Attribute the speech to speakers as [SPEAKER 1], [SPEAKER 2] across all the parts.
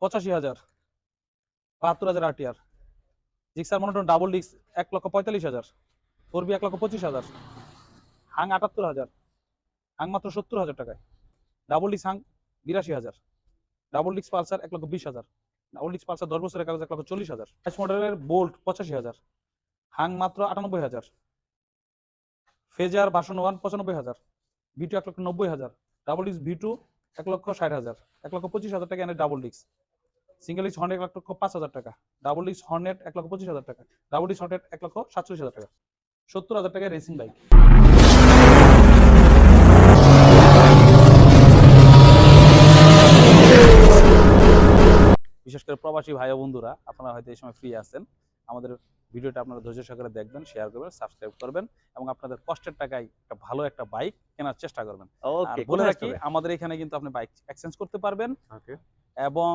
[SPEAKER 1] পঁচাশি হাজার। বাহাত্তর হাজার আটিয়ার জিক্সার মনোটন ডাবল ডিক্স এক লক্ষ পঁয়তাল্লিশ হাজার। ফোর বি এক লক্ষ পঁচিশ হাজার। হাং আটাত্তর হাজার। হাং মাত্র সত্তর হাজার টাকায়। ডাবল ডিক্স হাং বিরাশি হাজার। ডাবল ডিক্স পালসার এক লক্ষ বিশ হাজার। ডাবল ডিক্স পালসার দশ বছরের কাগজ এক লক্ষ চল্লিশ হাজার। এস মডেলের বোল্ট পঁচাশি হাজার। হাং মাত্র আটানব্বই হাজার। ফেজার ভাষণ ওয়ান পঁচানব্বই হাজার। ভি টু এক লক্ষ নব্বই হাজার। ডাবল ডিক্স ভি টু এক লক্ষ ষাট হাজার। এক লক্ষ পঁচিশ হাজার টাকা এনে ডাবল ডিক্স সিঙ্গেল ডিক্স হর্নেট এক লক্ষ পাঁচ হাজার টাকা। ডাবল ডিক্স হর্নেট এক লক্ষ পঁচিশ হাজার টাকা। ডাবল ডিক্স হর্নেট এক লক্ষ সাতচল্লিশ হাজার টাকা। সত্তর হাজার টাকা রেসিং বাইক প্রবাসী ভাই বন্ধুরা আপনারা হয়তো এই সময় ফ্রি আছেন। আমাদের ভিডিওটা আপনারা ধৈর্য সহকারে দেখবেন শেয়ার করবেন সাবস্ক্রাইব করবেন এবং আপনাদের কষ্টের টাকায় একটা ভালো একটা বাইক কেনার চেষ্টা করবেন। বলে রাখি আমাদের এখানে কিন্তু আপনি বাইক এক্সচেঞ্জ করতে পারবেন।
[SPEAKER 2] ওকে
[SPEAKER 1] এবং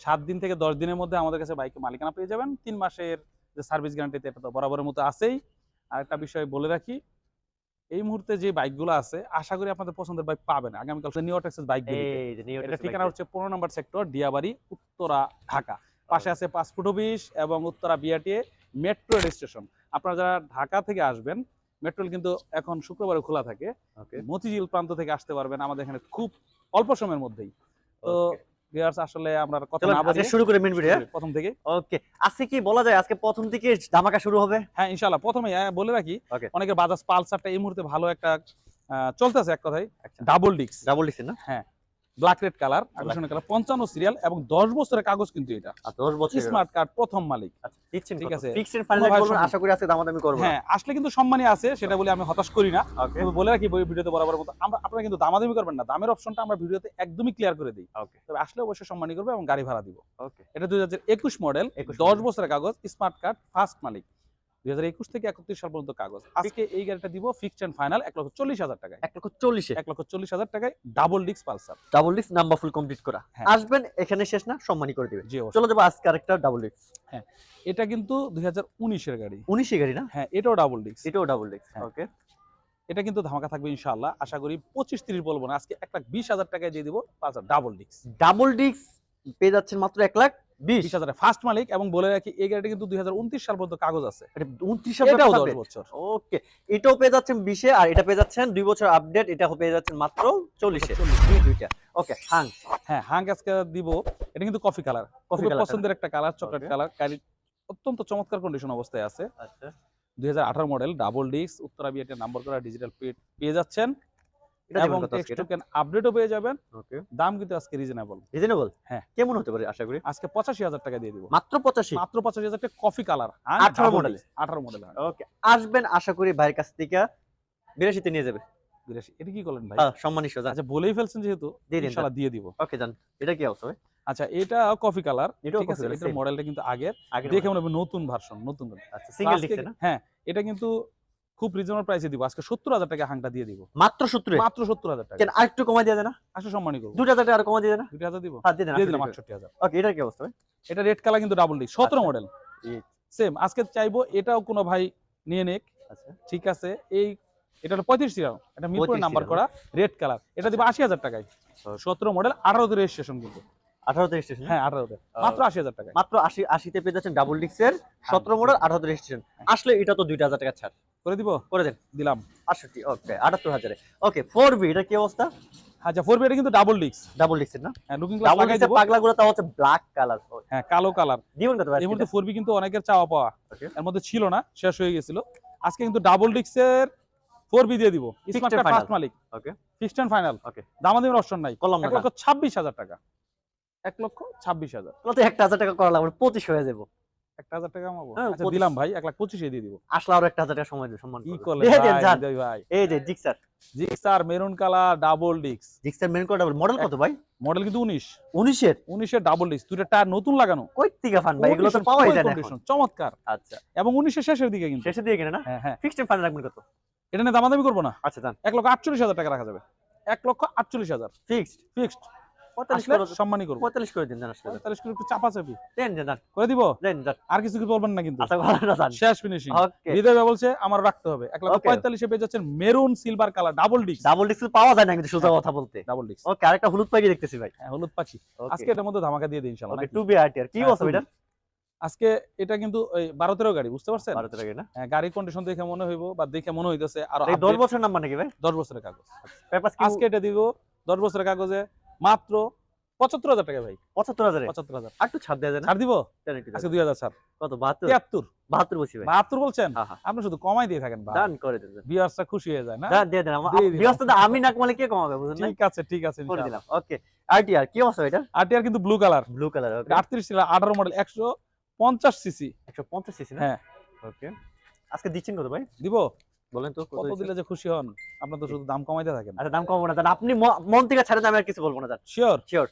[SPEAKER 1] সাত দিন থেকে দশ দিনের মধ্যে আমাদের কাছে বাইকের মালিকানা পেয়ে যাবেন। তিন মাসের যে সার্ভিস গ্যারান্টিতে এটা তো বরাবরের মতো আছেই। আর একটা বিষয় বলে রাখি এই মুহূর্তে যে বাইকগুলো আছে আশা করি আপনাদের পছন্দের বাইক পাবেন। আগামীকাল নিউ টেক্সাস বাইক
[SPEAKER 2] এই যে নিউ
[SPEAKER 1] এটা ঠিকানা হচ্ছে পনেরো নম্বর সেক্টর ডিয়াবাড়ি উত্তরা ঢাকা। পাশে আছে পাসপোর্ট অফিস এবং উত্তরা বিআরটিএ মেট্রো স্টেশন। আপনারা যারা ঢাকা থেকে আসবেন মেট্রো কিন্তু এখন শুক্রবারে খোলা থাকে। মতিঝিল প্রান্ত থেকে আসতে পারবেন আমাদের এখানে খুব অল্প সময়ের মধ্যেই। তো ভিউয়ার্স আসলে আমরা কথা না
[SPEAKER 2] আজকে শুরু করে মেন ভিডিও
[SPEAKER 1] প্রথম থেকে।
[SPEAKER 2] ওকে। আজকে কি বলা যায় আজকে প্রথম থেকে ধামাকা শুরু হবে?
[SPEAKER 1] হ্যাঁ ইনশাআল্লাহ। প্রথমে বলে রাখি. অনেকের বাজাজ পালসারটা এই মুহূর্তে ভালো একটা চলতেছে এক কথায়।
[SPEAKER 2] আচ্ছা।
[SPEAKER 1] ডাবল ডিক্স
[SPEAKER 2] ডাবল না?
[SPEAKER 1] ব্ল্যাক রেড কালার আকর্ষণীয় কালার পঞ্চান্ন সিরিয়াল এবং দশ বছরের কাগজ কিন্তু এটা।
[SPEAKER 2] আর 10 বছর
[SPEAKER 1] স্মার্ট কার্ড প্রথম মালিক।
[SPEAKER 2] আচ্ছা
[SPEAKER 1] ঠিক আছে।
[SPEAKER 2] আশা করি দামাদামি করব
[SPEAKER 1] হ্যাঁ আসলে কিন্তু আছে সেটা বলে আমি হতাশ করি না। বলে রাখি ভিডিওতে বরাবর মতো আমরা আপনারা কিন্তু দামাদামি করবেন না। দামের অপশনটা আমরা ভিডিওতে একদমই ক্লিয়ার করে দিই। তবে আসলে অবশ্যই সম্মানই করবে এবং গাড়ি ভাড়া দিব। এটা দুই হাজার একুশ মডেল দশ বছরের কাগজ স্মার্ট কার্ড ফার্স্ট মালিক। দুই হাজার একুশ থেকে একত্রিশ সাল পর্যন্ত কাগজ। আজকে এই গাড়িটা দিব ফিক্সড এন্ড ফাইনাল এক লক্ষ চল্লিশ হাজার টাকায়।
[SPEAKER 2] 1 লক্ষ 40
[SPEAKER 1] এক লক্ষ চল্লিশ হাজার টাকায় ডাবল ডিক্স Pulsar
[SPEAKER 2] double disc number full complete করা।
[SPEAKER 1] হ্যাঁ।
[SPEAKER 2] আসবেন এখানে শেষ না সম্মানী করে দিবেন।
[SPEAKER 1] অবশ্যই।
[SPEAKER 2] যাব আজকে আরেকটা ডাবল ডিস্ক
[SPEAKER 1] এটা কিন্তু দুই হাজার উনিশের গাড়ি।
[SPEAKER 2] 19 এ গাড়ি না?
[SPEAKER 1] হ্যাঁ এটাও ডাবল ডিক্স
[SPEAKER 2] এটাও ডাবল ডিস্ক
[SPEAKER 1] হ্যাঁ।
[SPEAKER 2] ওকে
[SPEAKER 1] এটা কিন্তু ধামাকা থাকবে ইনশাআল্লাহ। আশা করি পঁচিশ তিরিশ বলব না আজকে এক লাখ বিশ হাজার টাকায় দিয়ে দিব পালসার ডাবল ডিক্স
[SPEAKER 2] ডাবল ডিস্ক পেয়ে যাচ্ছেন মাত্র এক লাখ। 20
[SPEAKER 1] বিশ। হাজারে ফার্স্ট মালিক এবং বলে রাখি এই গাড়িটা কিন্তু দুই হাজার উনত্রিশ সাল পর্যন্ত কাগজ আছে।
[SPEAKER 2] 29 হাজার
[SPEAKER 1] এটাও দশ বছর।
[SPEAKER 2] ওকে এটাও পেয়ে যাচ্ছেন 20 এ আর এটা পেয়ে যাচ্ছেন 2 বছর আপডেট এটা পেয়ে যাচ্ছেন মাত্র 40 এ দুই দুইটা। ওকে হাং।
[SPEAKER 1] হ্যাঁ হাং আজকে দিব। এটা কিন্তু কফি কালার
[SPEAKER 2] কফি
[SPEAKER 1] পছন্দের একটা কালার চকলেট কালার গাড়ি অত্যন্ত চমৎকার কন্ডিশন অবস্থায় আছে।
[SPEAKER 2] আচ্ছা।
[SPEAKER 1] দুই হাজার আঠারো মডেল ডাবল ডিস্ক উত্তরা বিএটের নাম্বার করা ডিজিটাল পেয়ে যাচ্ছেন। এবং টেক্সট টোকেন আপডেটও পেয়ে যাবেন।
[SPEAKER 2] ওকে।
[SPEAKER 1] দাম কিন্তু আজকে রিজনেবল
[SPEAKER 2] রিজনেবল
[SPEAKER 1] হ্যাঁ।
[SPEAKER 2] কেমন হতে পারে আশা করি?
[SPEAKER 1] আজকে পঁচাশি হাজার টাকা দিয়ে দিব।
[SPEAKER 2] মাত্র 85
[SPEAKER 1] মাত্র পঁচাশি হাজার টাকা কফি কালার
[SPEAKER 2] 18 model এ।
[SPEAKER 1] আঠারো মডেল
[SPEAKER 2] ওকে। আসবেন আশা করি ভাইয়ের কাছ থেকে 82 তে নিয়ে যাবে।
[SPEAKER 1] এটা কি করলেন ভাই?
[SPEAKER 2] হ্যাঁ সম্মানী সোজা
[SPEAKER 1] আচ্ছা বলেই ফেলছেন যেহেতু ইনশাআল্লাহ দিয়ে দিব।
[SPEAKER 2] ওকে জান এটা কি অবস্থা ভাই?
[SPEAKER 1] আচ্ছা এটা কফি কালার ঠিক আছে? এটার মডেলটা কিন্তু আগের।
[SPEAKER 2] আগে
[SPEAKER 1] দেখে মনে হবে নতুন ভার্সন নতুন।
[SPEAKER 2] আচ্ছা সিঙ্গেল দিচ্ছে না?
[SPEAKER 1] হ্যাঁ এটা কিন্তু খুব রিজনেবল প্রাইসে দিব। আজকে সত্তর হাজার টাকা হাংটা দিয়ে দিব।
[SPEAKER 2] মাত্র 70
[SPEAKER 1] মাত্র সত্তর হাজার টাকা।
[SPEAKER 2] কেন আরেকটু কমাই দিয়ে না?
[SPEAKER 1] আসলে সম্মানই করব।
[SPEAKER 2] 2000 টাকা আর কমাই দিয়ে না
[SPEAKER 1] দুই হাজার দিব?
[SPEAKER 2] হ্যাঁ দিয়ে
[SPEAKER 1] দিলাম আটষট্টি হাজার।
[SPEAKER 2] ওকে এটা কি অবস্থা ভাই?
[SPEAKER 1] এটা রেড কালার কিন্তু ডাবল ডি সতেরো
[SPEAKER 2] আচ্ছা।
[SPEAKER 1] মডেল সেম আজকে চাইব এটাও কোনো ভাই নিয়ে নেক।
[SPEAKER 2] আচ্ছা।
[SPEAKER 1] ঠিক আছে এই এটা হলো পঁয়ত্রিশ সিরিয়াল। এটা মিরপুরে নাম্বার করা রেড কালার এটা দিব আশি হাজার টাকায়। সতেরো মডেল আঠারোতে রেজিস্ট্রেশন কিন্তু।
[SPEAKER 2] 18 তে স্টেশন
[SPEAKER 1] হ্যাঁ আঠারোতে। মাত্র আশি হাজার টাকায়।
[SPEAKER 2] মাত্র 80 80 তে পেয়ে যাচ্ছেন ডাবল ডিক্সের 17 মডেল 18 তে রেজিস্ট্রেশন আসলে এটা তো 2000 টাকা ছাড়।
[SPEAKER 1] করে দিব?
[SPEAKER 2] করে দেন।
[SPEAKER 1] দিলাম।
[SPEAKER 2] 68 ওকে 78000 এ ওকে 4B এটা কি অবস্থা?
[SPEAKER 1] আচ্ছা ফোর এটা কিন্তু ডাবল ডিক্স
[SPEAKER 2] ডাবল ডিক্সের না?
[SPEAKER 1] হ্যাঁ লুকিং গ্লাস
[SPEAKER 2] ডাবল পাগলাগুলো তাও হচ্ছে ব্ল্যাক কালার
[SPEAKER 1] হ্যাঁ কালো কালার
[SPEAKER 2] কত
[SPEAKER 1] এই মুহূর্তে ফোর কিন্তু অনেকের চাওয়া পাওয়া. এর মধ্যে ছিল না শেষ হয়ে গেছিল। আজকে কিন্তু ডাবল ডিক্সের ফোর বি দিয়ে দিব। স্মার্ট কার্ড ফার্স্ট মালিক।
[SPEAKER 2] Okay.
[SPEAKER 1] Fixed and final
[SPEAKER 2] Okay.
[SPEAKER 1] দামাদামির অপশন নাই।
[SPEAKER 2] করলাম না
[SPEAKER 1] এক লক্ষ ছাব্বিশ হাজার টাকা। এক লক্ষ ছাব্বিশ হাজার।
[SPEAKER 2] তো 1000 টাকা করা লাগবে 25 হয়ে যাবে।
[SPEAKER 1] একটা হাজার টাকা কামাবো?
[SPEAKER 2] হ্যাঁ,
[SPEAKER 1] আচ্ছা দিলাম ভাই এক লাখ পঁচিশে দিয়ে দিব।
[SPEAKER 2] আসলে আরও 1000 টাকা সময় দিবে সম্মান
[SPEAKER 1] কি
[SPEAKER 2] করবে।
[SPEAKER 1] করলেন
[SPEAKER 2] দিয়ে দেন,
[SPEAKER 1] ভাই,
[SPEAKER 2] যান।
[SPEAKER 1] হৃদয় ভাই।
[SPEAKER 2] এই যে Gixxer.
[SPEAKER 1] Gixxer maroon colour double ডিক্স।
[SPEAKER 2] জিক্সার কোড ডাবল মডেল কত ভাই?
[SPEAKER 1] মডেল কিন্তু উনিশ।
[SPEAKER 2] 19 এর
[SPEAKER 1] উনিশের ডাবল ডিক্স দুইটা টায়ার নতুন লাগানো।
[SPEAKER 2] কই থেকে ফান ভাই? এগুলো তো
[SPEAKER 1] Condition,
[SPEAKER 2] যায় না
[SPEAKER 1] চমৎকার।
[SPEAKER 2] আচ্ছা।
[SPEAKER 1] এবং শেষের দিকে কিন্তু।
[SPEAKER 2] শেষে দিয়ে কিনে না?
[SPEAKER 1] হ্যাঁ হ্যাঁ।
[SPEAKER 2] ফিক্সড রাখবেন কত?
[SPEAKER 1] এটা নিয়ে দামাদামি করব না।
[SPEAKER 2] আচ্ছা জান
[SPEAKER 1] লক্ষ হাজার টাকা রাখা যাবে। এক লক্ষ আটচল্লিশ হাজার।
[SPEAKER 2] ফিক্সড
[SPEAKER 1] ফিক্সড সম্মানই করব।
[SPEAKER 2] পঁয়তাল্লিশ করে দিন জান আসলে।
[SPEAKER 1] পঁয়তাল্লিশ করে একটু চাপা চাপি
[SPEAKER 2] দেন দেন।
[SPEAKER 1] করে দিব?
[SPEAKER 2] দেন দেন।
[SPEAKER 1] আর কিছু কিছু বলবেন না কিন্তু?
[SPEAKER 2] আচ্ছা ভালো না জান
[SPEAKER 1] শেষ ফিনিশিং হৃদয় বলছে আমার রাখতে হবে। এক লক্ষ
[SPEAKER 2] Okay.
[SPEAKER 1] পঁয়তাল্লিশে পেয়ে যাচ্ছেন maroon silver colour double disc
[SPEAKER 2] double disc পাওয়া যায় না কিন্তু সোজা
[SPEAKER 1] হ্যাঁ।
[SPEAKER 2] কথা বলতে।
[SPEAKER 1] ডাবল ডিস্ক
[SPEAKER 2] ওকে আরেকটা হলুদ পাখি দেখতেছি ভাই।
[SPEAKER 1] হ্যাঁ হলুদ পাখি। আজকে এটার মধ্যে ধামাকা দিয়ে দিই ইনশাআল্লাহ
[SPEAKER 2] ওকে
[SPEAKER 1] নাকি?
[SPEAKER 2] বি আরটিআর কি বলছো এটা?
[SPEAKER 1] আজকে এটা কিন্তু ওই গাড়ি বুঝতে পারছেন?
[SPEAKER 2] ভারতের আগে না?
[SPEAKER 1] হ্যাঁ, গাড়ির কন্ডিশন দেখে মনে হইব বা দেখে মনে হইতেছে আর
[SPEAKER 2] দশ বছর নাম্বার নাকি ভাই?
[SPEAKER 1] দশ বছরের কাগজ। আজকে এটা দিব দশ বছরের কাগজে মাত্র পঁচাত্তর হাজার টাকা ভাই।
[SPEAKER 2] পঁচাত্তর হাজারে?
[SPEAKER 1] পঁচাত্তর হাজার।
[SPEAKER 2] একটু ছাড় দেওয়া যায়
[SPEAKER 1] ছাড় দিব?
[SPEAKER 2] দেন
[SPEAKER 1] আজকে দুই হাজার ছাড়।
[SPEAKER 2] কত? বাহাত্তর?
[SPEAKER 1] তিয়াত্তর।
[SPEAKER 2] বাহাত্তর ভাই।
[SPEAKER 1] বাহাত্তর বলছেন?
[SPEAKER 2] হ্যাঁ হ্যাঁ।
[SPEAKER 1] আপনি শুধু কমাই দিয়ে থাকেন
[SPEAKER 2] করে দেন
[SPEAKER 1] বিয়ার্সটা খুশি হয়ে যায় না?
[SPEAKER 2] দিয়ে দেন আমি না কমালে কে কমাবে বুঝলেন
[SPEAKER 1] ঠিক আছে ঠিক আছে
[SPEAKER 2] করে দিলাম। ওকে আরটিআর কি অবস্থা এটা
[SPEAKER 1] আরটিআর কিন্তু blue colour
[SPEAKER 2] blue colour okay
[SPEAKER 1] আটত্রিশ ছিল আঠারো মডেল একশো পঞ্চাশ সিসি
[SPEAKER 2] 150 সিসি না?
[SPEAKER 1] হ্যাঁ।
[SPEAKER 2] ওকে আজকে দিচ্ছেন কত ভাই?
[SPEAKER 1] দিব?
[SPEAKER 2] বলেন তো
[SPEAKER 1] কত দিলে যে খুশি হন? আপনার তো শুধু দাম কমাইতে থাকেন।
[SPEAKER 2] আচ্ছা দাম কমাবো না জান আপনি মন থেকে ছাড়েন আমি আর কিছু বলব না জান
[SPEAKER 1] শিওর
[SPEAKER 2] শিওর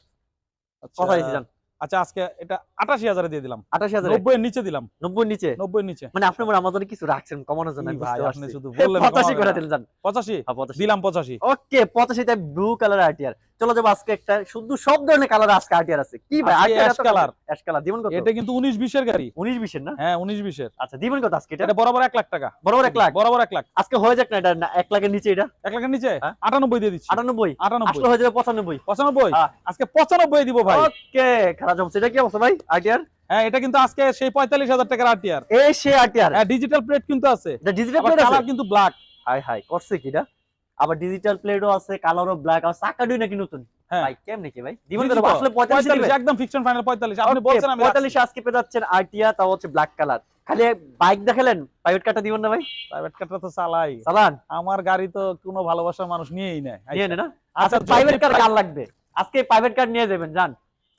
[SPEAKER 2] কথা দিয়েছি জান
[SPEAKER 1] আচ্ছা আজকে এটা আটাশি হাজারে দিয়ে দিলাম।
[SPEAKER 2] আঠাশি হাজার?
[SPEAKER 1] নব্বই এর নিচে দিলাম।
[SPEAKER 2] নব্বই নিচে?
[SPEAKER 1] নব্বই নিচে।
[SPEAKER 2] মানে আপনি মনে আমাদের কিছু রাখছেন কমানোর জন্য
[SPEAKER 1] ভাই, আপনি শুধু বললেন
[SPEAKER 2] পঁচাশি করে দিলেন জান
[SPEAKER 1] পঁচাশি?
[SPEAKER 2] হ্যাঁ, পঁচাশি।
[SPEAKER 1] দিলাম পঁচাশি।
[SPEAKER 2] ওকে পঁচাশিতে ব্লু কালার আরটিআর চলো যাব আজকে একটা শুধু সব ধরনের কালার আজকে আরটিআর আছে। কি ভাই
[SPEAKER 1] ash colour।
[SPEAKER 2] অ্যাশ কালার দিবেন কত?
[SPEAKER 1] এটা কিন্তু উনিশ বিশের গাড়ি।
[SPEAKER 2] উনিশ বিশের না?
[SPEAKER 1] হ্যাঁ উনিশ বিশের।
[SPEAKER 2] আচ্ছা দিবেন কত আজকে এটা?
[SPEAKER 1] বরাবর এক লাখ টাকা।
[SPEAKER 2] বরাবর এক লাখ?
[SPEAKER 1] বরাবর এক লাখ।
[SPEAKER 2] আজকে হয়ে যাক না এটা? না, এক লাখের নিচে এটা?
[SPEAKER 1] এক লাখের নিচে?
[SPEAKER 2] হ্যাঁ?
[SPEAKER 1] আটানব্বই দিয়ে দিচ্ছি।
[SPEAKER 2] আটানব্বই?
[SPEAKER 1] আটানব্বই।
[SPEAKER 2] আসলে হয়ে যাবে পঁচানব্বই।
[SPEAKER 1] পঁচানব্বই?
[SPEAKER 2] হ্যাঁ।
[SPEAKER 1] আজকে পঁচানব্বই দিব ভাই।
[SPEAKER 2] ওকে খারাপ জমছে এটা কি অবস্থা ভাই আরটিআর
[SPEAKER 1] হ্যাঁ এটা কিন্তু আজকে সেই পঁয়তাল্লিশ হাজার টাকার আরটিআর
[SPEAKER 2] এই সে আরটিআর
[SPEAKER 1] হ্যাঁ ডিজিটাল প্লেট কিন্তু আছে।
[SPEAKER 2] এটা ডিজিটাল প্লেট
[SPEAKER 1] কালার কিন্তু ব্ল্যাক
[SPEAKER 2] হাই হাই করছে কি এটা? আবার ডিজিটাল প্লেটও আছে কালারও ব্ল্যাক আর চাকাডুই নাকি নতুন?
[SPEAKER 1] হ্যাঁ।
[SPEAKER 2] ভাই কেমনে কি ভাই? দিবেন কত আসলে 45
[SPEAKER 1] একদম ফিকশন ফাইনাল পঁয়তাল্লিশ। আপনি বলছেন আমি
[SPEAKER 2] 45 আজকে পেয়ে যাচ্ছেন আরটিআর তাও হচ্ছে ব্ল্যাক কালার খালি বাইক দেখালেন? প্রাইভেট কারটা দিবেন না ভাই?
[SPEAKER 1] প্রাইভেট কারটা তো চালাই।
[SPEAKER 2] চালান?
[SPEAKER 1] আমার গাড়ি তো কোনো ভালোবাসার মানুষ নিয়েই নেয়।
[SPEAKER 2] নিয়ে নে না?
[SPEAKER 1] আচ্ছা,
[SPEAKER 2] আচ্ছা প্রাইভেট
[SPEAKER 1] যদি
[SPEAKER 2] কার কার লাগবে? আজকে প্রাইভেট কার নিয়ে যাবেন জান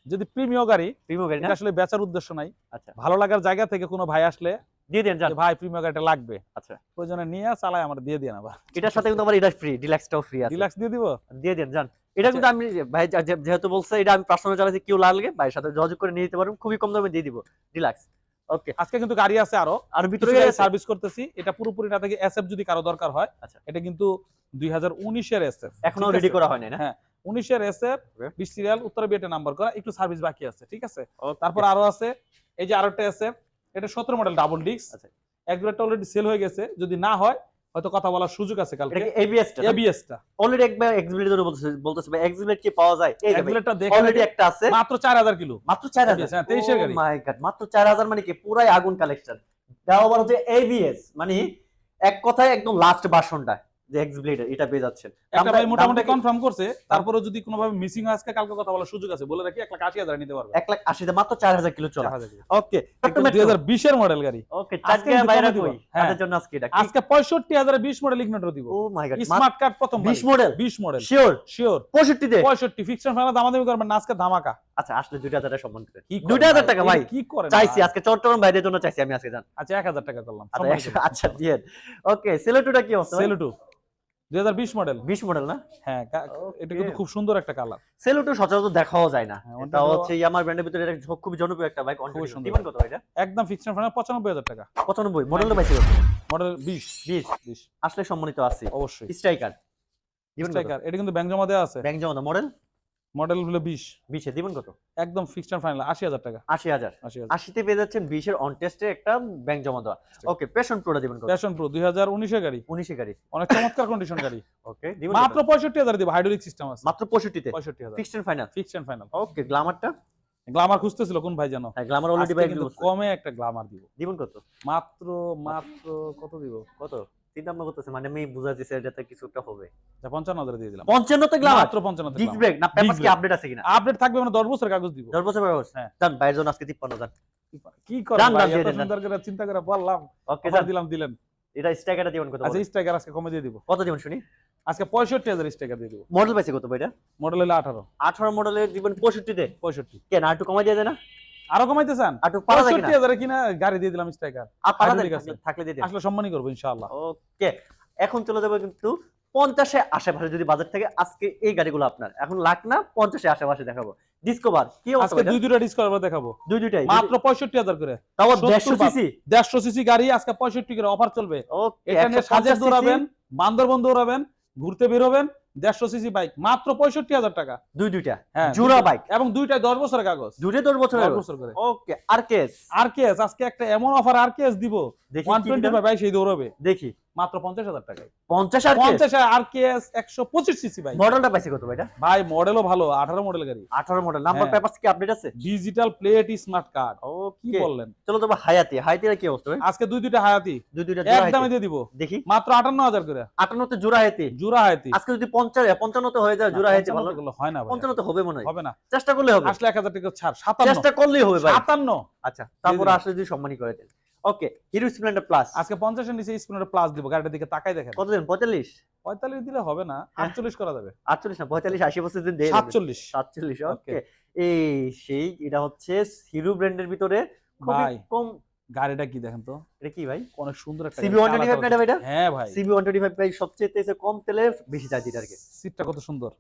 [SPEAKER 1] যদি প্রিমিয় গাড়ি
[SPEAKER 2] প্রিমো গাড়ি
[SPEAKER 1] আসলে বেচার উদ্দেশ্য নাই।
[SPEAKER 2] আচ্ছা।
[SPEAKER 1] ভালো লাগার জায়গা থেকে কোনো ভাই আসলে
[SPEAKER 2] দিয়ে দেন জান
[SPEAKER 1] ভাই প্রিমিয় গাড়িটা লাগবে।
[SPEAKER 2] আচ্ছা।
[SPEAKER 1] প্রয়োজনে নিয়ে চালাই আমার দিয়ে দিয়ে আবার।
[SPEAKER 2] এটার সাথে কিন্তু আমার এটা ফ্রি ডিলাক্সটাও ফ্রি আছে।
[SPEAKER 1] রিল্যাক্স দিয়ে দিব?
[SPEAKER 2] দিয়ে দেন জান এটা কিন্তু আমি ভাই যেহেতু বলছে এটা আমি পার্সোনাল চালাচ্ছি কেউ লাগলে ভাইয়ের সাথে যোগাযোগ করে নিয়ে নিতে পারবেন। খুবই কম দামে দিয়ে দিব। ডিলাক্স ওকে
[SPEAKER 1] আজকে কিন্তু গাড়ি আছে আরও।
[SPEAKER 2] আর ভিতরে
[SPEAKER 1] সার্ভিস করতেছি। এটা পুরোপুরি না থেকে এসএফ যদি কারও দরকার হয়
[SPEAKER 2] আচ্ছা।
[SPEAKER 1] এটা কিন্তু দুই হাজার উনিশের এসএফ
[SPEAKER 2] এখনও রেডি করা হয়নি না?
[SPEAKER 1] হ্যাঁ। উনিশের এসএফ সিরিয়াল উত্তরে বিয়েটে নাম্বার করা একটু সার্ভিস বাকি আছে ঠিক আছে?
[SPEAKER 2] তারপর
[SPEAKER 1] আরও আছে এই যে আরেকটা এসএফ এটা সতেরো মডেল ডাবল ডিস্ক
[SPEAKER 2] আচ্ছা।
[SPEAKER 1] এক দুটা অলরেডি সেল হয়ে গেছে। যদি না হয় হয়তো কথা বলার সুযোগ আছে কালকে।
[SPEAKER 2] কি এবিএস টা
[SPEAKER 1] এবিএস টা
[SPEAKER 2] অলরেডি একবার এক্সিবিলিটি ধরে বলতেছে বলতেছে ভাই এক্সিবিলিটি কি পাওয়া যায়? এই
[SPEAKER 1] এগুলোটা দেখে
[SPEAKER 2] অলরেডি একটা আছে।
[SPEAKER 1] মাত্র চার হাজার কিলো।
[SPEAKER 2] মাত্র 4000
[SPEAKER 1] ABS, হ্যাঁ, 23 এর গাড়ি।
[SPEAKER 2] মাই গড মাত্র 4000 মানে কি? পুরাই আগুন কালেকশন তাও আবার হচ্ছে এবিএস মানে এক কথায় একদম লাস্ট ভার্সনটা যে এক্সিবিলিটি এটা পেয়ে যাচ্ছেন।
[SPEAKER 1] একটা ভাই মোটামুটি কনফার্ম করছে তারপরে যদি কোনোভাবে মিসিং আজকে কালকে কথা বলার সুযোগ আছে বলে রাখি এক লাখ আশি হাজার নিতে পারবে।
[SPEAKER 2] এক লাখ আশিতে মাত্র 4000 কিলো চলা। ওকে
[SPEAKER 1] দুই হাজার বিশের মডেল গাড়ি।
[SPEAKER 2] ওকে
[SPEAKER 1] আজকে
[SPEAKER 2] বাইরে কই?
[SPEAKER 1] হ্যাঁ।
[SPEAKER 2] তাদের জন্য আজকে এটা।
[SPEAKER 1] আজকে মডেল ইগনোটর দিব।
[SPEAKER 2] Oh my god
[SPEAKER 1] smart card প্রথম
[SPEAKER 2] 20 মডেল
[SPEAKER 1] বিশ মডেল
[SPEAKER 2] শিওর
[SPEAKER 1] শিওর
[SPEAKER 2] 65 তে
[SPEAKER 1] পঁয়ষট্টি ফিক্সড ফাইনাল দামাদামি করবেন না আজকে ধামাকা।
[SPEAKER 2] আচ্ছা আসলে 2000 টাকা সম্মান করে। 2000 টাকা ভাই?
[SPEAKER 1] কি করেন
[SPEAKER 2] চাইছি আজকে চট্টগ্রাম বাইরের জন্য চাইছি আমি আজকে জান
[SPEAKER 1] আচ্ছা এক হাজার টাকা করলাম।
[SPEAKER 2] আচ্ছা আচ্ছা দিয়ে। ওকে সেলেটুটা কি অবস্থা
[SPEAKER 1] সেলুটু দুই হাজার বিশ মডেল
[SPEAKER 2] 20 মডেল না?
[SPEAKER 1] হ্যাঁ এটা কিন্তু খুব সুন্দর একটা কালার
[SPEAKER 2] সেলুটো সচরাচর দেখাও যায় না।
[SPEAKER 1] হ্যাঁ,
[SPEAKER 2] এটা হচ্ছে ইয়ামার ব্র্যান্ডের ভিতরে এটা খুব জনপ্রিয় একটা বাইক
[SPEAKER 1] সুন্দর।
[SPEAKER 2] দিবেন কত এটা
[SPEAKER 1] একদম ফিক্সড ফাইনাল পঁচানব্বই হাজার টাকা।
[SPEAKER 2] 95 মডেলটা পাইছি
[SPEAKER 1] মডেল বিশ।
[SPEAKER 2] 20
[SPEAKER 1] বিশ।
[SPEAKER 2] আসলে সম্মানিত আছে।
[SPEAKER 1] অবশ্যই।
[SPEAKER 2] স্ট্রাইকার
[SPEAKER 1] স্ট্রাইকার এটা কিন্তু ব্যাংক জমা দেওয়া আছে।
[SPEAKER 2] ব্যাংক জমা মডেল
[SPEAKER 1] মডেল হলো বিশ।
[SPEAKER 2] 20 এ দিবেন কত?
[SPEAKER 1] একদম ফিক্সড ফাইনাল আশি হাজার টাকা।
[SPEAKER 2] 80000
[SPEAKER 1] আশি হাজার।
[SPEAKER 2] 80 তে পেয়ে যাচ্ছেন 20 এর অন টেস্টে একটা ব্যাংক জমা দেওয়া। ওকে প্যাশন প্রোটা দিবেন
[SPEAKER 1] প্যাশন প্রো দুই হাজার উনিশের গাড়ি।
[SPEAKER 2] 19 এ গাড়ি।
[SPEAKER 1] অনেক চমৎকার কন্ডিশন গাড়ি।
[SPEAKER 2] ওকে
[SPEAKER 1] মাত্র পঁয়ষট্টি হাজার দিব হাইড্রোলিক সিস্টেম আছে।
[SPEAKER 2] মাত্র 65 তে
[SPEAKER 1] পঁয়ষট্টি হাজার।
[SPEAKER 2] Fixed and final
[SPEAKER 1] fixed and final
[SPEAKER 2] okay গ্ল্যামারটা
[SPEAKER 1] Glamour খুঁজতেছিল কোন ভাই জানো
[SPEAKER 2] হ্যাঁ গ্ল্যামার অলরেডি
[SPEAKER 1] কিন্তু কমে একটা গ্লামার দিব।
[SPEAKER 2] দিবেন কত?
[SPEAKER 1] মাত্র মাত্র কত দিব?
[SPEAKER 2] কত? চিন্তা ভাবনা করতেছে মানে আমি বুঝা এটাতে কিছু একটা হবে।
[SPEAKER 1] যা পঞ্চান্ন হাজার দিয়ে দিলাম।
[SPEAKER 2] 55 তে গ্ল্যামার
[SPEAKER 1] মাত্র পঞ্চান্ন
[SPEAKER 2] ডিস্ক ব্রেক না পেপার কি আপডেট আছে কিনা?
[SPEAKER 1] আপডেট থাকবে মানে দশ বছর কাগজ দিব।
[SPEAKER 2] 10 বছর বয়স
[SPEAKER 1] হ্যাঁ।
[SPEAKER 2] জান বাইরের জন্য আজকে 53 জান
[SPEAKER 1] কি করে ভাই, এত সুন্দর করে চিন্তা করে বললাম।
[SPEAKER 2] ওকে জান
[SPEAKER 1] দিলাম দিলেন।
[SPEAKER 2] এটা স্ট্রাইকারটা দিবেন কত
[SPEAKER 1] আচ্ছা? স্ট্রাইকার আজকে কমে দিয়ে দিব।
[SPEAKER 2] কত দিবেন শুনি?
[SPEAKER 1] আজকে পঁয়ষট্টি হাজার স্ট্রাইকার দিয়ে দিব।
[SPEAKER 2] মডেল পাইছে কত ভাইটা
[SPEAKER 1] মডেল হলো আঠারো।
[SPEAKER 2] 18 মডেলের দিবেন 65 তে
[SPEAKER 1] পঁয়ষট্টি।
[SPEAKER 2] কেন আর একটু কমাই দিয়ে যায় না?
[SPEAKER 1] আরও কমাইতে চান পঁয়ষট্টি
[SPEAKER 2] কিনা?
[SPEAKER 1] হাজারে কিনা গাড়ি দিয়ে দিলাম স্ট্রাইকার।
[SPEAKER 2] থাকলে- দিয়ে
[SPEAKER 1] আসলে সম্মানই করব ইনশাআল্লাহ।
[SPEAKER 2] ওকে এখন চলে যাবে কিন্তু পঞ্চাশে আশেপাশে যদি বাজার থেকে আজকে এই গাড়িগুলো আপনার। এখন লাখ না পঞ্চাশে আশেপাশে দেখাবো। ডিসকভার কি
[SPEAKER 1] আজকে দুই দুটা ডিসকাউন্ট দেখাবো।
[SPEAKER 2] দুই দুইটাই
[SPEAKER 1] মাত্র পঁয়ষট্টি হাজার করে।
[SPEAKER 2] তাও
[SPEAKER 1] 70
[SPEAKER 2] দেড়শো
[SPEAKER 1] বাদ।
[SPEAKER 2] সিসি?
[SPEAKER 1] দেড়শো সিসি গাড়ি আজকে করে অফার চলবে। এটা নিয়ে সাজে দৌড়াবেন বান্দরবন দৌড়াবেন ঘুরতে বেরোবেন দেড়শো সিসি বাইক মাত্র পঁয়ষট্টি হাজার টাকা।
[SPEAKER 2] দুই দুইটা
[SPEAKER 1] হ্যাঁ
[SPEAKER 2] জোড়া বাইক।
[SPEAKER 1] এবং দুইটা দশ বছরের কাগজ।
[SPEAKER 2] দুইটা দশ
[SPEAKER 1] বছর বছর করে।
[SPEAKER 2] ওকে আর কেস
[SPEAKER 1] আর কেস আজকে একটা এমন অফার আর কেস দিব।
[SPEAKER 2] দেখি
[SPEAKER 1] বাইক সেই দৌড়বে।
[SPEAKER 2] দেখি।
[SPEAKER 1] মাত্র পঞ্চাশ হাজার টাকায়।
[SPEAKER 2] পঞ্চাশ আর
[SPEAKER 1] পঞ্চাশ আর কেস একশো পঁচিশ সিসি বাইক
[SPEAKER 2] মডেলটা পাইছে কত ভাইটা
[SPEAKER 1] ভাই মডেলও ভালো আঠারো মডেল গাড়ি।
[SPEAKER 2] আঠারো মডেল। নাম্বার
[SPEAKER 1] হ্যাঁ।
[SPEAKER 2] পেপারস কি আপডেট আছে?
[SPEAKER 1] ডিজিটাল প্লেট স্মার্ট কার্ড কি বললেন?
[SPEAKER 2] চলো তো হায়াতি। হায়াতির কি অবস্থা
[SPEAKER 1] আজকে দুই দুইটা হায়াতি।
[SPEAKER 2] দুই দুইটা
[SPEAKER 1] দিয়ে দিব।
[SPEAKER 2] দেখি।
[SPEAKER 1] মাত্র আটান্ন হাজার করে।
[SPEAKER 2] আটান্নতে জোড়া হায়াতি।
[SPEAKER 1] জোড়া হায়াতি।
[SPEAKER 2] আজকে যদি পঞ্চাশ পঞ্চান্নতে হয়ে যায় জোড়া হায়াতি ভালো।
[SPEAKER 1] পঞ্চান্ন হয় না ভাই।
[SPEAKER 2] পঞ্চান্নতে হবে মনে হয়।
[SPEAKER 1] হবে না।
[SPEAKER 2] চেষ্টা করলে হবে।
[SPEAKER 1] আসলে এক হাজার টাকা ছাড়। সাতান্ন।
[SPEAKER 2] চেষ্টা করলেই হবে ভাই।
[SPEAKER 1] সাতান্ন।
[SPEAKER 2] আচ্ছা তারপর আসলে যদি সম্মানই করে দেন। ওকে হিরো স্প্লেন্ডার প্লাস
[SPEAKER 1] আজকে পঞ্চাশের নিচে স্পিনার প্লাস দিব গাড়িটার দিকে তাকাই দেখেন।
[SPEAKER 2] কত দিন পঁয়তাল্লিশ?
[SPEAKER 1] পঁয়তাল্লিশ দিলে হবে না
[SPEAKER 2] হ্যাঁ।
[SPEAKER 1] আটচল্লিশ করা যাবে।
[SPEAKER 2] আটচল্লিশ না পঁয়তাল্লিশ আশি বছর দিন দিয়ে
[SPEAKER 1] সাতচল্লিশ।
[SPEAKER 2] সাতচল্লিশ ওকে। এই সেই এটা হচ্ছে হিরো ব্র্যান্ডের ভিতরে খুবই কম
[SPEAKER 1] গাড়িটা কি দেখেন তো?
[SPEAKER 2] এটা কি ভাই?
[SPEAKER 1] অনেক সুন্দর একটা
[SPEAKER 2] সিবি
[SPEAKER 1] গাড়ি,
[SPEAKER 2] ওয়ান টোয়েন্টি ফাইভ
[SPEAKER 1] কালার
[SPEAKER 2] না এটা
[SPEAKER 1] হ্যাঁ ভাই।
[SPEAKER 2] সিবি ওয়ান টোয়েন্টি ফাইভ প্রায় সবচেয়ে তেইশে কম তেলে বেশি চার্জ এটা আর কি।
[SPEAKER 1] সিটটা কত সুন্দর।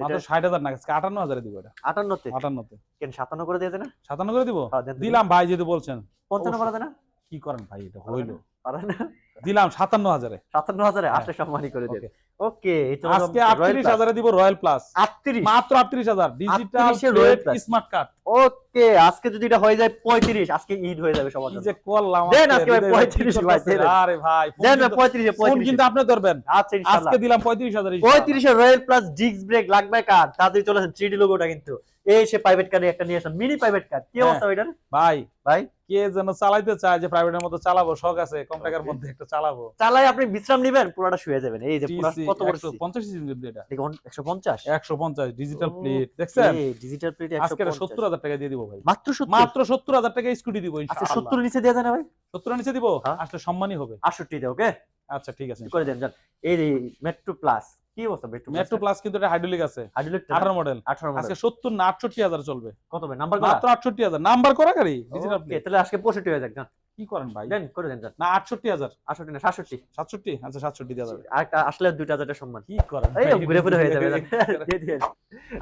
[SPEAKER 1] মাত্র
[SPEAKER 2] এটা
[SPEAKER 1] ষাট হাজার না আজকে আটান্ন হাজারে দিব এটা।
[SPEAKER 2] আটান্নতে?
[SPEAKER 1] আটান্নতে।
[SPEAKER 2] কেন সাতান্ন করে দিয়েছে না?
[SPEAKER 1] সাতান্ন করে দিব?
[SPEAKER 2] হ্যাঁ, তো।
[SPEAKER 1] দিলাম ভাই যদি বলছেন।
[SPEAKER 2] পঞ্চান্ন করে দেয় না?
[SPEAKER 1] কি করেন ভাই? এটা হইল?
[SPEAKER 2] পারে না।
[SPEAKER 1] দিলাম সাতান্ন হাজারে।
[SPEAKER 2] সাতান্ন হাজারে
[SPEAKER 1] হ্যাঁ।
[SPEAKER 2] আসলে সম্মানই করে
[SPEAKER 1] Okay.
[SPEAKER 2] ওকে।
[SPEAKER 1] আজকে আটত্রিশ হাজারে দিব রয়্যাল প্লাস
[SPEAKER 2] আটত্রিশ?
[SPEAKER 1] মাত্র আটত্রিশ হাজার। ডিজিটাল
[SPEAKER 2] 38 এর Royal Plus।
[SPEAKER 1] Smart card
[SPEAKER 2] okay আজকে যদি এটা হয়ে যায় পঁয়ত্রিশ আজকে ঈদ হয়ে যাবে সবার
[SPEAKER 1] যে করলাম
[SPEAKER 2] দেন
[SPEAKER 1] আজকে,
[SPEAKER 2] আজকে ভাই
[SPEAKER 1] হৃদয় ভাই,
[SPEAKER 2] 35 ভাই, দেন।
[SPEAKER 1] আরে ভাই
[SPEAKER 2] দেন পঁয়ত্রিশে পঁয়ত্রিশ।
[SPEAKER 1] কিন্তু আপনি ধরবেন।
[SPEAKER 2] আচ্ছা
[SPEAKER 1] আজকে দিলাম পঁয়ত্রিশ হাজার
[SPEAKER 2] পঁয়ত্রিশে রয়্যাল প্লাস ডিস্ক ব্রেক লাগবে কার? তাড়াতাড়ি চলে আসেন থ্রি লোগোটা কিন্তু। এই সে প্রাইভেট কারে একটা নিয়ে মিনি প্রাইভেট কার কি
[SPEAKER 1] হ্যাঁ।
[SPEAKER 2] অবস্থা ওইটার?
[SPEAKER 1] ভাই
[SPEAKER 2] ভাই?
[SPEAKER 1] কে যেন চালাইতে চায় যে প্রাইভেটের মতো চালাবো শখ আছে কম টাকার মধ্যে একটা চালাবো।
[SPEAKER 2] চালাই আপনি বিশ্রাম নেবেন পুরোটা শুয়ে যাবেন। এই যে কত বড়
[SPEAKER 1] 150 সিসি কিন্তু এটা।
[SPEAKER 2] দেখুন একশো পঞ্চাশ?
[SPEAKER 1] 150 ডিজিটাল প্লেট দেখছেন?
[SPEAKER 2] ডিজিটাল প্লেট
[SPEAKER 1] আজকে 70000 টাকা দিয়ে দিব ভাই।
[SPEAKER 2] মাত্র সত্তর?
[SPEAKER 1] মাত্র 70000 টাকা স্কুটি দিব
[SPEAKER 2] আচ্ছা
[SPEAKER 1] ইনশাআল্লাহ।
[SPEAKER 2] সত্তর নিচে দেওয়া যায় না ভাই?
[SPEAKER 1] 70 নিচে দিব?
[SPEAKER 2] হ্যাঁ।
[SPEAKER 1] আসলে সম্মানই হবে।
[SPEAKER 2] আটষট্টি দেও ওকে
[SPEAKER 1] আচ্ছা ঠিক আছে
[SPEAKER 2] করে দেন যান। এই মেট্রো প্লাস কি অবস্থা মেট্রো
[SPEAKER 1] মেট্রো প্লাস কিন্তু এটা হাইড্রোলিক আছে।
[SPEAKER 2] হাইড্রোলিক
[SPEAKER 1] 18 মডেল
[SPEAKER 2] আঠারো
[SPEAKER 1] আজকে 70 না 68000 চলবে।
[SPEAKER 2] কত ভাই? নাম্বার
[SPEAKER 1] মাত্র 68000 নাম্বার করা গাড়ি ডিজিটাল প্লেট
[SPEAKER 2] তাহলে আজকে পঁয়ষট্টি হয়ে যাক
[SPEAKER 1] কি করেন ভাই?
[SPEAKER 2] দেন করে দেন না
[SPEAKER 1] না 68000
[SPEAKER 2] আটষট্টি না সাতষট্টি।
[SPEAKER 1] 67 আচ্ছা 67 দেওয়া যাবে।
[SPEAKER 2] আর একটা আসলে দুইটা হাজার টাকা সম্মান।
[SPEAKER 1] কি করেন
[SPEAKER 2] এই ঘুরে ঘুরে হয়ে যাবে। দিয়ে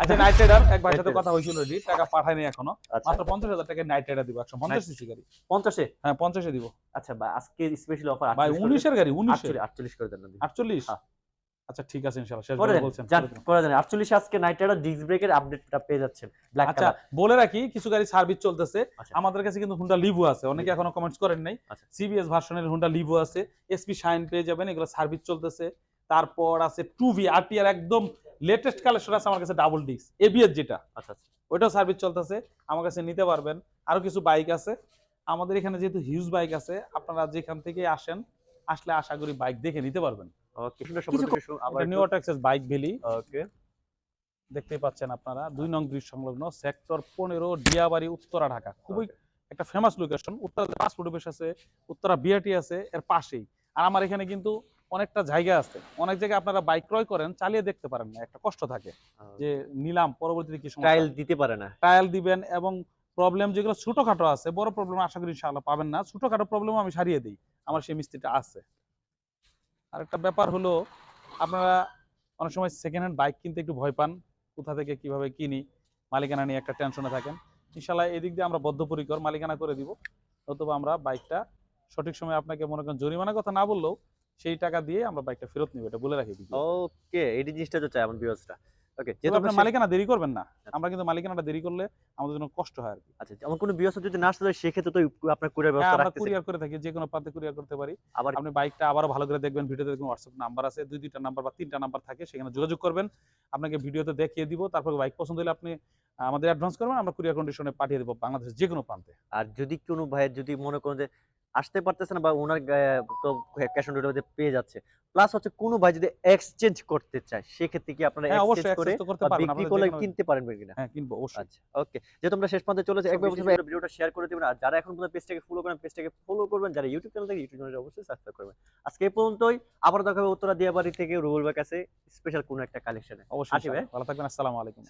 [SPEAKER 1] আচ্ছা নাইট রাইডার এক ভাইয়ের সাথে কথা হয়েছিল রেডি টাকা পাঠায়নি এখনও।
[SPEAKER 2] মাত্র
[SPEAKER 1] মাত্র 50000 টাকা নাইট রাইডার দিব 150 সিসি গাড়ি।
[SPEAKER 2] পঞ্চাশে?
[SPEAKER 1] হ্যাঁ 50 এ দিব।
[SPEAKER 2] আচ্ছা ভাই আজকে স্পেশাল অফার
[SPEAKER 1] ভাই 19 এর গাড়ি 19 এর
[SPEAKER 2] আটচল্লিশ করে দেন। আটচল্লিশ?
[SPEAKER 1] 48
[SPEAKER 2] হ্যাঁ।
[SPEAKER 1] আচ্ছা ঠিক আছে ইনশাআল্লাহ। শেষ
[SPEAKER 2] করে
[SPEAKER 1] বলছেন করে দেন।
[SPEAKER 2] করে দেন। আটচল্লিশে আজকে নাইট রাইডার ডিস্ক ব্রেকের আপডেটটা পেয়ে যাচ্ছেন ব্ল্যাক
[SPEAKER 1] আচ্ছা বলে রাখি কিছু গাড়ি সার্ভিস চলতেছে।
[SPEAKER 2] আচ্ছা।
[SPEAKER 1] আমাদের কাছে কিন্তু হুন্ডা লিভো আছে অনেকে এখনও কমেন্টস করেন নাই। সিবিএস ভার্সনের হুন্ডা লিভো আছে এসপি শাইন পেয়ে যাবেন এগুলো সার্ভিস চলতেছে। তারপর আছে টু ভি আরটিআর একদম লেটেস্ট কালেকশন আছে আমার কাছে ডাবল ডিস্ক এবিএস যেটা।
[SPEAKER 2] আচ্ছা আচ্ছা।
[SPEAKER 1] ওইটাও সার্ভিস চলতেছে আমার কাছে নিতে পারবেন। আরও কিছু বাইক আছে। আমাদের এখানে যেহেতু হিউজ বাইক আছে আপনারা যেখান থেকে আসেন আসলে আশা করি বাইক দেখে নিতে পারবেন।
[SPEAKER 2] ওকে সুন্দর সুন্দর আবার
[SPEAKER 1] new Texas bike valley
[SPEAKER 2] okay
[SPEAKER 1] দেখতেই পাচ্ছেন আপনারা দুই নং ব্রিজ সংলগ্ন সেক্টর পনেরো ডিয়াবাড়ি উত্তরা ঢাকা। খুবই একটা famous location Uttara passport office আছে উত্তরা বিআরটি আছে এর পাশেই। আর আমার এখানে কিন্তু অনেকটা জায়গা আছে। অনেক জায়গায় আপনারা বাইক ক্রয় করেন চালিয়ে দেখতে পারেন না। একটা কষ্ট থাকে যে নিলাম পরবর্তীতে কি
[SPEAKER 2] ট্রায়াল দিতে পারে না।
[SPEAKER 1] ট্রায়াল দিবেন এবং প্রবলেম যেগুলো ছোটখাটো আছে বড় প্রবলেম আশা করি ইনশাআল্লাহ পাবেন না। ছোটখাটো প্রবলেম আমি সারিয়ে দিই। আমার সেই মিস্ত্রিটা আছে। আর একটা ব্যাপার হলো, আপনারা অনেক সময় সেকেন্ড হ্যান্ড বাইক কিনতে একটু ভয় পান, কোথা থেকে কীভাবে কিনি, মালিকানা নিয়ে একটা টেনশনে থাকেন। ইনশাল্লাহ এদিক দিয়ে আমরা বদ্ধপরিকর, মালিকানা করে দিব। অথবা আমরা বাইকটা সঠিক সময় আপনাকে মনে করেন জরিমানার কথা না বললেও সেই টাকা দিয়ে আমরা বাইকটা ফেরত নিব, এটা বলে রাখি।
[SPEAKER 2] ওকে এই জিনিসটা তো চাই আমার ভিউয়ার্সরা ওকে
[SPEAKER 1] তবে
[SPEAKER 2] যেহেতু
[SPEAKER 1] আপনার মালিকানা দেরি করবেন না আমরা কিন্তু মালিকানাটা দেরি করলে আমাদের জন্য কষ্ট হয় আর কি।
[SPEAKER 2] আচ্ছা আমার কোনো ভিউয়ার্স যদি না আসতে চায়, সেক্ষেত্রে তো আপনার কুরিয়ার
[SPEAKER 1] হ্যাঁ
[SPEAKER 2] ব্যবস্থা
[SPEAKER 1] আমরা কুরিয়ার করে থাকি যে কোনো প্রান্তে কুরিয়ার করতে পারি।
[SPEAKER 2] আবার
[SPEAKER 1] আপনি বাইকটা আবারও ভালো করে দেখবেন ভিডিওতে হোয়াটসঅ্যাপ নাম্বার আছে দুই দুইটা নাম্বার বা তিনটা নাম্বার থাকে সেখানে যোগাযোগ করবেন। আপনাকে ভিডিওতে দেখিয়ে দিব তারপর বাইক পছন্দ হলে আপনি আমাদের অ্যাডভান্স করবেন আমরা কুরিয়ার কন্ডিশনে পাঠিয়ে দেবো বাংলাদেশের যে কোনো প্রান্তে।
[SPEAKER 2] আর যদি কোনো ভাইয়ের যদি মনে করেন যে আসতে পারতেছে না বা ওনার তো ক্যাশ অন ডেলিভারিতে পেয়ে যাচ্ছে। প্লাস হচ্ছে কোনো ভাই যদি এক্সচেঞ্জ করতে চায় সেক্ষেত্রে কি আপনারা
[SPEAKER 1] হ্যাঁ
[SPEAKER 2] এক্সচেঞ্জ করে বা
[SPEAKER 1] পারবেন।
[SPEAKER 2] বিক্রি করলে কিনতে পারেন কিনা?
[SPEAKER 1] হ্যাঁ কিনবো অবশ্যই।
[SPEAKER 2] আচ্ছা ওকে যেহেতু আমরা শেষ পর্যন্ত চলেছে একবার বলছি ভিডিওটা শেয়ার করে দিবেন। আর যারা এখন পর্যন্ত পেজটাকে ফলো করেন পেজটাকে ফলো করবেন। যারা ইউটিউব চ্যানেল থেকে ইউটিউব চ্যানেলটা অবশ্যই সাবস্ক্রাইব করবেন। আজকে এই পর্যন্তই। আবার দেখা হবে উত্তরা দিয়াবাড়ি থেকে রুবুল ভাই কাছে স্পেশাল কোনো একটা কালেকশনে
[SPEAKER 1] অবশ্যই। ভালো থাকবেন আসসালামু আলাইকুম।